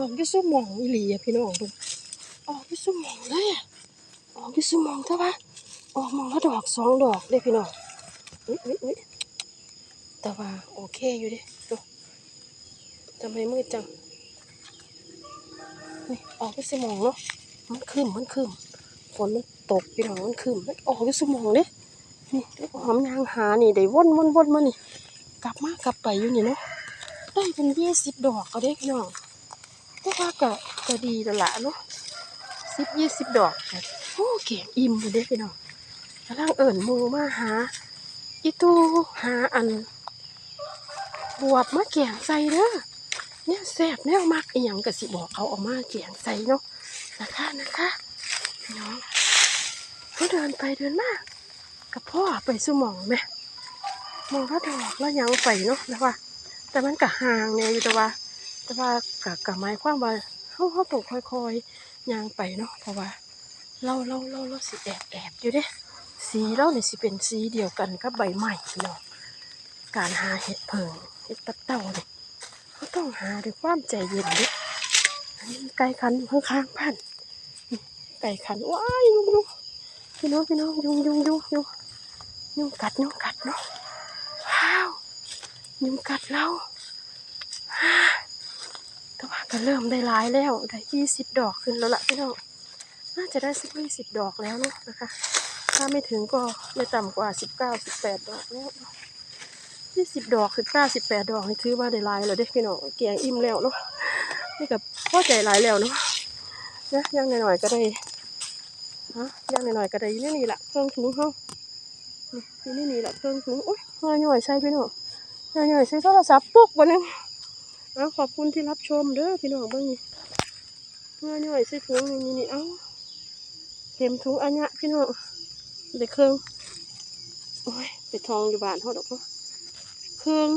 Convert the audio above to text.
ออกที่สุ่มมองอีหลีอะพี่น้องดูออกที่สุ่มมองเลยอะออกที่สุ่มมองใช่ปะออกมองละดอกสองดอกเด้พี่น้องอุ้ยอุ้ยอุ้ยแต่ว่าโอเคอยู่เดิดูทำไมมืดจังนี่ออกที่สุ่มมองเนาะมันคืมมันคืมฝนมันตกพี่น้องมันคืมมันออกที่สุ่มมองเด้นี่หอมยางหานี่ได้วนวนวนมานี่กลับมากลับไปอยู่นี่เนาะได้เป็นยี่สิบดอกก็ได้พี่น้อง แต่ว่าก็ก็ดีแล้วล่ะเนาะสิบยี่สิบดอกโอ้เก็บอิ่มเลยเด้พี่น้องกำลังเอิ่นมูมาหา อีตูหาอัน บวบมาแกงใส่เด้อเนี่ยแซ่บแนวมักอีหยังก็สิบอกเขาเออกมาแกงใส่เนาะนะคะนะคะพี่น้องเขาเดินไปเดินมากับพ่อไปสมองไหมมองถ้าดอกแล้วยังไปเนาะแต่ว่าแต่มันก็ห่างเนี่ยอยู่แต่ว่า แต่ว่ากับกับไม้ความว่าเขาเขาต้องค่อยๆย่างไปเนาะเพราะว่าเราเราเราเราสิแอบแอบอยู่เด้ สีเราเนี่ยสิเป็นสีเดียวกันกับใบใหม่เนาะการหาเห็ดเพิงเห็ดตับเต่าเนี่ยเขาต้องหาด้วยความใจเย็นเด้อันนี้ไก่ขันอยู่ข้างๆพันนี่ไก่ขันว้ายยุงยุงพี่น้องพี่น้องยุงยุงยุงยุงยุงกัดยุงกัดเนาะว้าวยุงกัดเราฮ่า ก็เริ่มได้หลายแล้วได้ยี่สิบดอกขึ้นแล้วล่ะพี่น้องน่าจะได้สักยี่สิบดอกแล้วเนอะนะคะ ถ้าไม่ถึงก็ไม่ต่ำกว่าสิบเก้าสิบแปดดอกแล้วยี่สิบดอกสิบเก้าสิบแปดดอกนี่ถือว่าได้หลายแล้วเด้พี่น้องเกียงอิ่มแล้วเนาะนี่กับพ่อใจหลายแล้วเนาะนะย่างหน่อยๆก็ได้ฮะย่างหน่อยๆก็ได้นี่นี่แหละเครื่องถุงเฮานี่นี่นี่แหละเครื่องถุงโอ้ยงานหน่อยใช่พี่น้องงานหน่อยใช้โทรศัพท์ปุ๊กวันนึง เอาขอบคุณที่รับชมเด้อพี่น้องเบ้งนี่เงานหน่อยใส่ถุงนี่นี่นี่เอาเข็มถุงอันยะพี่น้องเด็กเครื่องโอ้ยไปทองอยู่บ้านเขาดอกเนาะเครื่อง